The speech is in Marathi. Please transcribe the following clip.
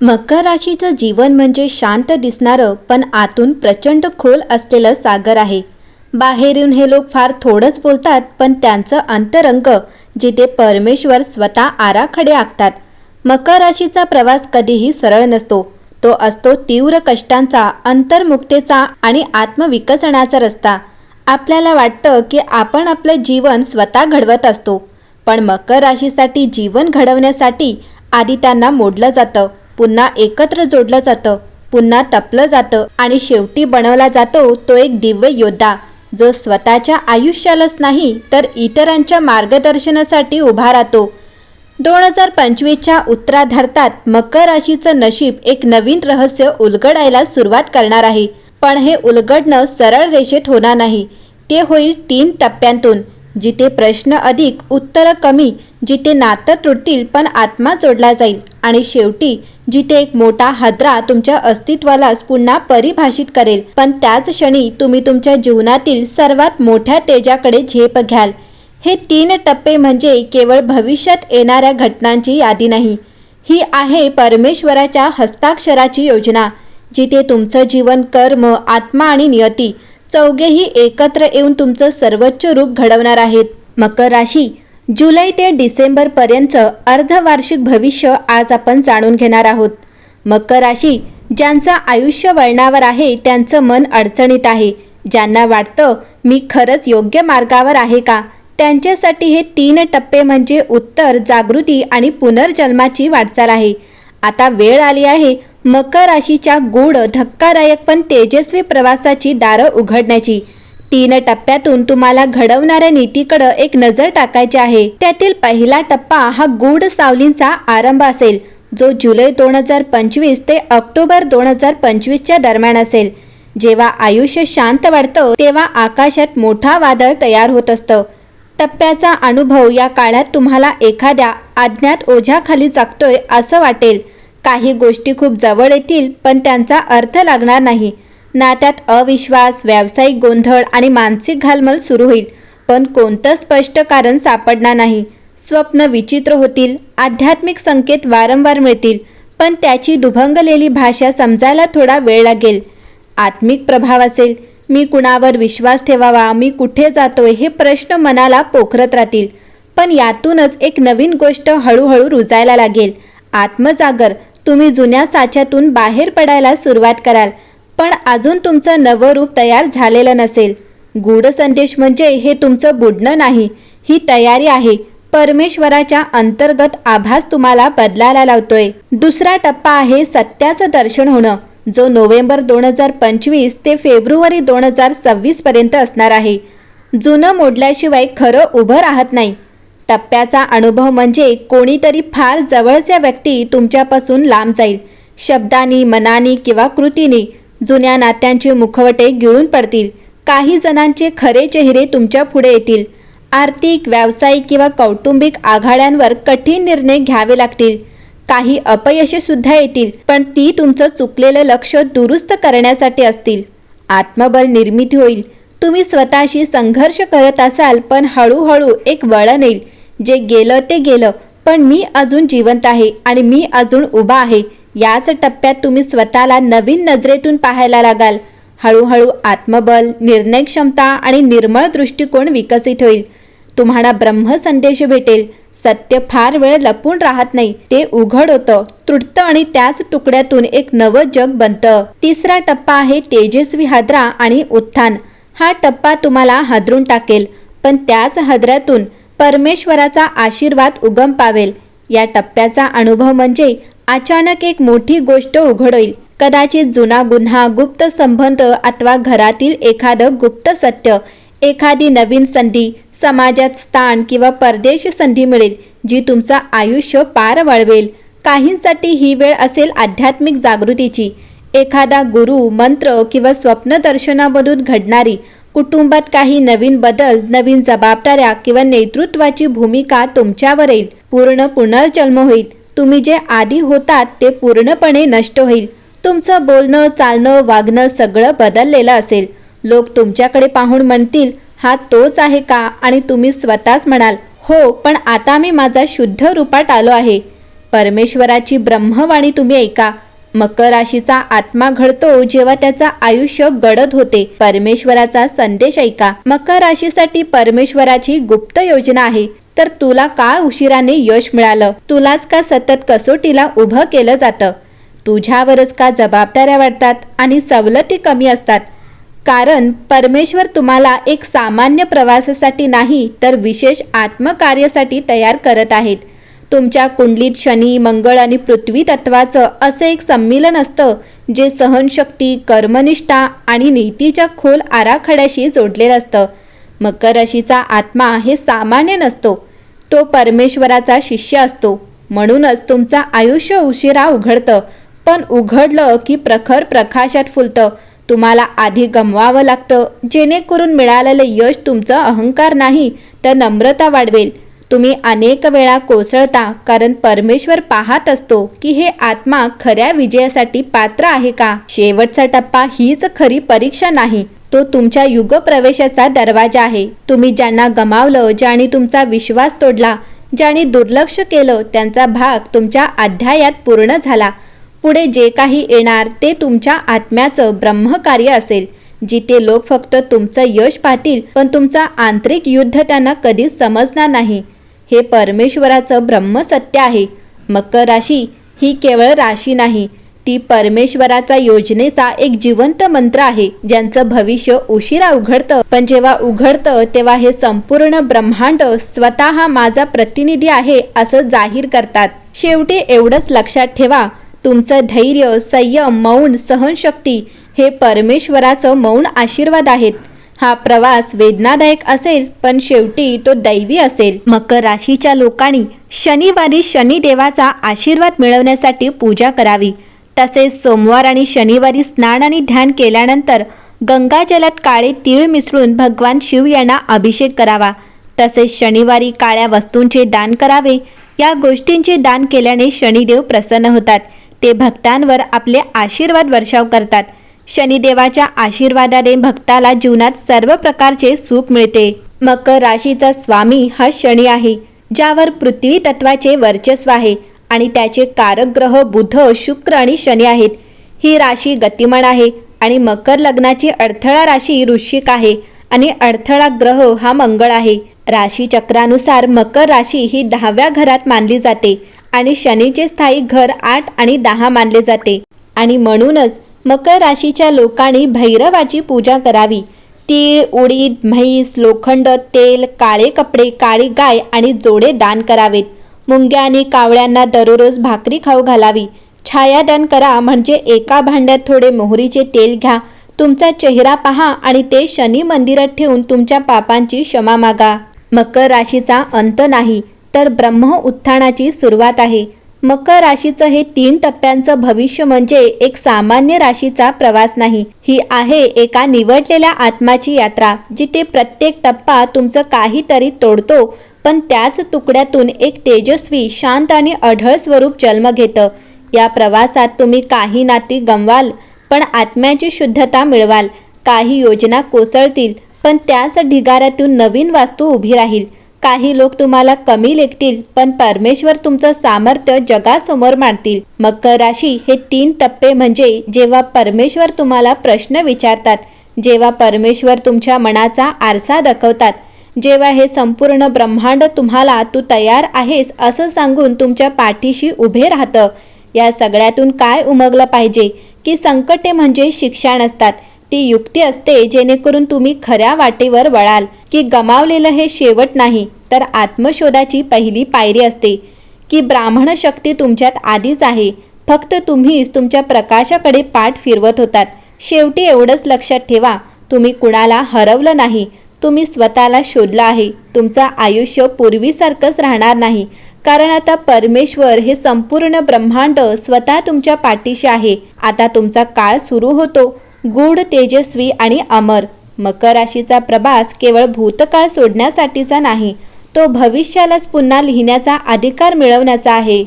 मकर राशीचं जीवन म्हणजे शांत दिसणारं पण आतून प्रचंड खोल असलेलं सागर आहे. बाहेरून हे लोक फार थोडंच बोलतात पण त्यांचं अंतरंग जिथे परमेश्वर स्वतः आराखडे आखतात. मकर राशीचा प्रवास कधीही सरळ नसतो. तो असतो तीव्र कष्टांचा अंतर्मुक्तेचा आणि आत्मविकसनाचा रस्ता. आपल्याला वाटतं की आपण आपलं जीवन स्वतः घडवत असतो पण मकर राशीसाठी जीवन घडवण्यासाठी आधी त्यांना मोडलं जातं. पुन्हा एकत्र जोडलं जातं. पुन्हा तपलं जातं आणि शेवटी बनवला जातो तो एक दिव्य योद्धा. जो स्वतःच्या आयुष्यालाच नाही तर इतरांच्या मार्गदर्शनासाठी उभा राहतो. दोन हजार पंचवीसच्या उत्तराधार्तात मकर राशीचं नशीब एक नवीन रहस्य उलगडायला सुरुवात करणार आहे. पण हे उलगडणं सरळ रेषेत होणार नाही. ते होईल तीन टप्प्यांतून. जिथे प्रश्न अधिक उत्तरं कमी जिथे नातं तुटतील पण आत्मा जोडला जाईल. आणि शेवटी जिथे एक मोठा हादरा तुमच्या अस्तित्वालाच पुन्हा परिभाषित करेल. पण त्याच क्षणी तुम्ही तुमच्या जीवनातील सर्वात मोठ्या तेजाकडे झेप घ्याल. हे तीन टप्पे म्हणजे केवळ भविष्यात येणाऱ्या घटनांची यादी नाही. ही आहे परमेश्वराच्या हस्ताक्षराची योजना जिथे तुमचं जीवन कर्म आत्मा आणि नियती चौघेही एकत्र येऊन तुमचं सर्वोच्च रूप घडवणार आहेत. मकर राशी जुलै ते डिसेंबर पर्यंत अर्धवार्षिक भविष्य आज आपण जाणून घेणार आहोत. मकर राशी ज्यांचं आयुष्य वळणावर आहे त्यांचं मन अडचणीत आहे. ज्यांना वाटतं मी खरंच योग्य मार्गावर आहे का? त्यांच्यासाठी हे तीन टप्पे म्हणजे उत्तर जागृती आणि पुनर्जन्माची वाटचाल आहे. आता वेळ आली आहे मकर राशीच्या गूढ धक्कादायक पण तेजस्वी प्रवासाची दारं उघडण्याची. तीन टप्प्यातून तुम्हाला घडवणाऱ्या नीतीकडं एक नजर टाकायची आहे. त्यातील पहिला टप्पा हा गूढ सावलींचा आरंभ असेल जो जुलै दोन हजार पंचवीस ते ऑक्टोबर दोन हजार पंचवीसच्या दरम्यान असेल. जेव्हा आयुष्य शांत वाढतं तेव्हा आकाशात मोठा वादळ तयार होत असतं. टप्प्याचा अनुभव या काळात तुम्हाला एखाद्या अज्ञात ओझ्याखाली जागतोय असं वाटेल. काही गोष्टी खूप जवळ येतील पण त्यांचा अर्थ लागणार नाही. नात्यात अविश्वास व्यावसायिक गोंधळ आणि मानसिक घालमल सुरू होईल पण कोणतं स्पष्ट कारण सापडणार नाही. स्वप्न विचित्र होतील आध्यात्मिक संकेत वारंवार मिळतील पण त्याची दुभंगलेली भाषा समजायला थोडा वेळ लागेल. आत्मिक प्रभाव असेल मी कुणावर विश्वास ठेवावा मी कुठे जातोय हे प्रश्न मनाला पोखरत राहतील. पण यातूनच एक नवीन गोष्ट हळूहळू रुजायला लागेल. आत्मजागर तुम्ही जुन्या साच्यातून बाहेर पडायला सुरुवात कराल. पण अजून तुमचं नवं रूप तयार झालेलं नसेल. गूढ संदेश म्हणजे हे तुमचं बुडणं नाही. ही तयारी आहे. परमेश्वराच्या अंतर्गत आभास तुम्हाला बदलायला लावतोय. दुसरा टप्पा आहे सत्याचं दर्शन होणं. जो नोव्हेंबर दोन हजार पंचवीस ते फेब्रुवारी दोन हजार सव्वीस पर्यंत असणार आहे. जुनं मोडल्याशिवाय खरं उभं राहत नाही. टप्प्याचा अनुभव म्हणजे कोणीतरी फार जवळच्या व्यक्ती तुमच्यापासून लांब जाईल. शब्दानी मनानी किंवा कृतीने जुन्या नात्यांची मुखवटे गिळून पडतील. काही जणांचे खरे चेहरे तुमच्यापुढे येतील. आर्थिक व्यावसायिक किंवा कौटुंबिक आघाड्यांवर कठीण निर्णय घ्यावे लागतील. काही अपयशेसुद्धा येतील पण ती तुमचं चुकलेलं लक्ष दुरुस्त करण्यासाठी असतील. आत्मबल निर्मिती होईल. तुम्ही स्वतःशी संघर्ष करत असाल पण हळूहळू एक वळण येईल. जे गेलं ते गेलं पण मी अजून जिवंत आहे आणि मी अजून उभा आहे. याच टप्प्यात तुम्ही स्वतःला नवीन नजरेतून पाहायला लागाल. हळूहळू आत्मबल निर्णय क्षमता आणि निर्मळ दृष्टिकोन विकसित होईल. तुम्हाला ब्रह्मसंदेश भेटेल. सत्य फार वेळ लपून राहत नाही. ते उघड होतं तुटतं आणि त्याच तुकड्यातून एक नवं जग बनतं. तिसरा टप्पा आहे तेजस्वी हादरा आणि उत्थान. हा टप्पा तुम्हाला हादरून टाकेल पण त्याच हादऱ्यातून परमेश्वराचा आशीर्वाद उगम पावेल. या टप्प्याचा अनुभव म्हणजे अचानक एक मोठी गोष्ट उघड होईल कदाचित जुना गुन्हा गुप्त संबंध अथवा घरातील एखादं गुप्त सत्य एखादी नवीन संधी समाजात स्थान किंवा परदेश संधी मिळेल जी तुमचं आयुष्य पार वळवेल. काहींसाठी ही वेळ असेल आध्यात्मिक जागृतीची. एखादा गुरु मंत्र किंवा स्वप्नदर्शनामधून घडणारी कुटुंबात काही नवीन बदल नवीन जबाबदाऱ्या किंवा नेतृत्वाची भूमिका तुमच्यावर येईल पूर्ण पुनर्जन्म होईल. तुम्ही जे आधी होतात ते पूर्णपणे नष्ट होईल. तुमचं बोलणं चालणं वागणं सगळं बदललेलं असेल. लोक तुमच्याकडे पाहून म्हणतील हा तोच आहे का? आणि तुम्ही स्वतःच म्हणाल हो पण आता मी माझा शुद्ध रूपात आलो आहे. परमेश्वराची ब्रह्मवाणी तुम्ही ऐका. मकर राशीचा आत्मा घडतो जेव्हा त्याचा आयुष्य गडद होते. परमेश्वराचा संदेश ऐका. मकर राशीसाठी परमेश्वराची गुप्त योजना आहे. तर तुला का उशिराने यश मिळालं? तुलाच का सतत कसोटीला उभं केलं जातं? तुझ्यावरच का जबाबदाऱ्या वाटतात आणि सवलती कमी असतात? कारण परमेश्वर तुम्हाला एक सामान्य प्रवासासाठी नाही तर विशेष आत्मकार्यासाठी तयार करत आहेत. तुमच्या कुंडलीत शनी मंगळ आणि पृथ्वी तत्वाचं असं एक संमिलन असतं जे सहनशक्ती कर्मनिष्ठा आणि नीतीच्या खोल आराखड्याशी जोडलेलं असतं. मकर राशीचा आत्मा हे सामान्य नसतो. तो परमेश्वराचा शिष्य असतो. म्हणूनच तुमचं आयुष्य उशिरा उघडतं. पण उघडलं की प्रखर प्रकाशात फुलतं. तुम्हाला आधी गमवावं लागतं. जेणेकरून मिळालेलं यश तुमचं अहंकार नाही तर नम्रता वाढवेल. तुम्ही अनेक वेळा कोसळता कारण परमेश्वर पाहत असतो की हे आत्मा खऱ्या विजयासाठी पात्र आहे का? शेवटचा टप्पा हीच खरी परीक्षा नाही. तो तुमच्या युग प्रवेशाचा दरवाजा आहे. तुम्ही ज्यांना गमावलं ज्यांनी तुमचा विश्वास तोडला ज्यांनी दुर्लक्ष केलं त्यांचा भाग तुमच्या अध्यायात पूर्ण झाला. पुढे जे काही येणार ते तुमच्या आत्म्याचं ब्रह्मकार्य असेल. जिथे लोक फक्त तुमचं यश पाहतील पण तुमचा आंतरिक युद्ध त्यांना कधीच समजणार नाही. हे परमेश्वराचं ब्रह्मसत्य आहे. मकर राशी ही केवळ राशी नाही ती परमेश्वराचा योजनेचा एक जिवंत मंत्र आहे ज्यांचं भविष्य उशिरा उघडतं. पण जेव्हा उघडतं तेव्हा हे संपूर्ण ब्रह्मांड स्वतः माझा प्रतिनिधी आहे असं जाहीर करतात. शेवटी एवढंच लक्षात ठेवा तुमचं धैर्य संयम मौन सहनशक्ती हे परमेश्वराचं मौन आशीर्वाद आहेत. हा प्रवास वेदनादायक असेल पण शेवटी तो दैवी असेल. मकर राशीच्या लोकांनी शनिवारी शनिदेवाचा आशीर्वाद मिळवण्यासाठी पूजा करावी. तसेच सोमवार आणि शनिवारी स्नान आणि ध्यान केल्यानंतर गंगाजलात काळे तीळ मिसळून भगवान शिव यांना अभिषेक करावा. तसेच शनिवारी काळ्या वस्तूंचे दान करावे. या गोष्टींचे दान केल्याने शनिदेव प्रसन्न होतात. ते भक्तांवर आपले आशीर्वाद वर्षाव करतात. शनिदेवाच्या आशीर्वादाने भक्ताला जीवनात सर्व प्रकारचे सुख मिळते. मकर राशीचा स्वामी हा शनी आहे ज्यावर पृथ्वी तत्वाचे वर्चस्व आहे आणि त्याचे कारक ग्रह बुध शुक्र आणि शनी आहेत. ही राशी गतिमान आहे आणि मकर लग्नाची अडथळा राशी ऋषिक आहे आणि अडथळा ग्रह हा मंगळ आहे. राशी चक्रानुसार मकर राशी ही दहाव्या घरात मानली जाते आणि शनीचे स्थायी घर आठ आणि दहा मानले जाते. आणि म्हणूनच मकर राशीच्या लोकांनी भैरवाची पूजा करावी. तीळ उडीद म्हैस लोखंड तेल काळे कपडे काळी गाय आणि जोडे दान करावेत. मुंग्या आणि कावळ्यांना दररोज भाकरी खाऊ घालावी. छायादान करा म्हणजे एका भांड्यात थोडे मोहरीचे तेल घ्या. तुमचा चेहरा पहा आणि ते शनी मंदिरात ठेवून तुमच्या पापांची क्षमा मागा. मकर राशीचा अंत नाही तर ब्रह्म उत्थानाची सुरुवात आहे. मकर राशीचं हे तीन टप्प्यांचं भविष्य म्हणजे एक सामान्य राशीचा प्रवास नाही. ही आहे एका निवडलेल्या आत्माची यात्रा जिथे प्रत्येक टप्पा तुमचं काहीतरी तोडतो पण त्याच तुकड्यातून एक तेजस्वी शांत आणि अढळ स्वरूप जन्म घेतं. या प्रवासात तुम्ही काही नाती गमवाल पण आत्म्याची शुद्धता मिळवाल. काही योजना कोसळतील पण त्याच ढिगाऱ्यातून नवीन वास्तू उभी राहील. काही लोक तुम्हाला कमी लेखतील पण परमेश्वर तुमचं सामर्थ्य जगासमोर मांडतील. मकर राशी हे तीन टप्पे म्हणजे जेव्हा परमेश्वर तुम्हाला प्रश्न विचारतात जेव्हा परमेश्वर तुमच्या मनाचा आरसा दाखवतात जेव्हा हे संपूर्ण ब्रह्मांड तुम्हाला तू तयार आहेस असं सांगून तुमच्या पाठीशी उभे राहतं. या सगळ्यातून काय उमगलं पाहिजे? की संकटे म्हणजे शिक्षा नसतात. ती युक्ती असते जेणेकरून तुम्ही खऱ्या वाटेवर वळाल की गमावलेलं हे शेवट नाही तर आत्मशोधाची पहिली पायरी असते की ब्राह्मण शक्ती तुमच्यात आधीच आहे फक्त तुम्हीच तुमच्या प्रकाशाकडे पाठ फिरवत होतात. शेवटी एवढंच लक्षात ठेवा तुम्ही कुणाला हरवलं नाही तुम्ही स्वतःला शोधलं आहे तुमचं आयुष्य पूर्वीसारखंच राहणार नाही कारण आता परमेश्वर हे संपूर्ण ब्रह्मांड स्वतः तुमच्या पाठीशी आहे आता तुमचा काळ सुरू होतो गूढ तेजस्वी आणि अमर. मकर राशीचा प्रवास केवळ भूतकाळ सोडण्यासाठीचा नाही तो भविष्यालाच पुन्हा लिहिण्याचा अधिकार मिळवण्याचा आहे.